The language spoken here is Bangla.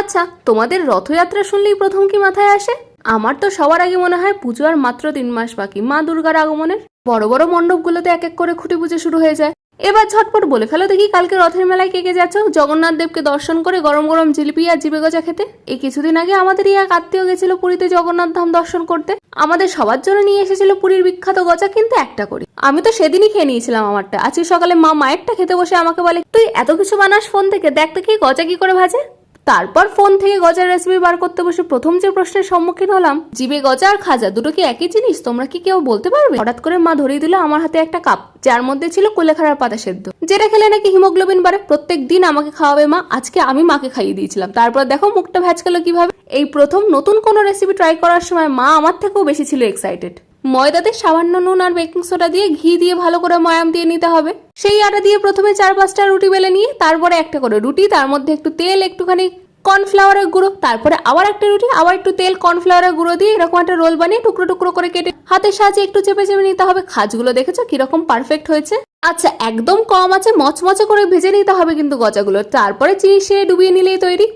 আচ্ছা তোমাদের রথযাত্রা শুনলেই প্রথম কি মাথায় আসে? আমার তো সবার আগে মনে হয় পুজো আর মাত্র তিন মাস বাকি, মা দুর্গার আগমনের। বড় বড় মণ্ডপগুলোতে এক এক করে খুঁটি পুজো শুরু হয়ে যায়। এবার ঝটপট বলে ফেলো দেখি কালকে রথের মেলায় কে কে যাচ্ছ? জগন্নাথ দেবকে দর্শন করে গরম গরম জিলিপি আর জিবে গজা খেতে? এই কিছুদিন আগে আমাদেরই এক আত্মীয় গেছিল পুরীতে জগন্নাথ ধাম দর্শন করতে। আমাদের সবার জন্য নিয়ে এসেছিল পুরীর বিখ্যাত গজা, কিন্তু একটা করে। আমি তো সেদিনই খেয়ে নিয়েছিলাম আমারটা। আজকে সকালে মা মায়েরটা খেতে বসে আমাকে বলে, তুই এত কিছু বানাস ফোন থেকে? দেখ দেখি গজা কি করে ভাজে। তারপর ফোন থেকে গজার রেসিপি বার করতে বসে প্রথম যে প্রশ্নের সম্মুখীন হলাম জিবে গজা আর খাজা, দুটো কি একই জিনিস? তোমরা কি কেউ বলতে পারবে? হঠাৎ করে মা ধরিয়ে দিল, আমার হাতে একটা কাপ, যার মধ্যে ছিল কুলেখাড়ার পাতা সেদ্ধ। যেটা খেলে নাকি হিমোগ্লোবিন বাড়ে। প্রত্যেক দিন আমাকে খাওয়াবে মা। আজকে আমি মাকে খাইয়ে দিয়েছিলাম। তারপর দেখো মুখটা ভ্যাচকালো কীভাবে। এই প্রথম নতুন কোনো রেসিপি ট্রাই করার সময় মা আমার থেকেও বেশি ছিল এক্সাইটেড ময়দাতে সামান্য নুন আর বেকিং সোডা দিয়ে ঘি দিয়ে ভালো করে ময়াম দিয়ে নিতে হবে। সেই আটা দিয়ে প্রথমে চার পাঁচটা রুটি বেলে নিয়ে তারপরে একটা করে রুটি, তার মধ্যে একটু তেল, একটুখানি কর্নফ্লাওয়ারের গুঁড়ো, তারপরে আবার একটা রুটি, আবার একটু তেল, কর্নফ্লাওয়ারের গুঁড়ো দিয়ে এরকম একটা রোল বানিয়ে টুকরো টুকরো করে কেটে হাতের সাহায্যে একটু চেপে চেপে নিতে হবে। খাজগুলো দেখেছ কীরকম পারফেক্ট হয়েছে? আচ্ছা একদম কম আছে, মচমচে করে ভেজে নিতে হবে কিন্তু গজাগুলো। তারপরে চিনি সে ডুবিয়ে নিলেই তৈরি।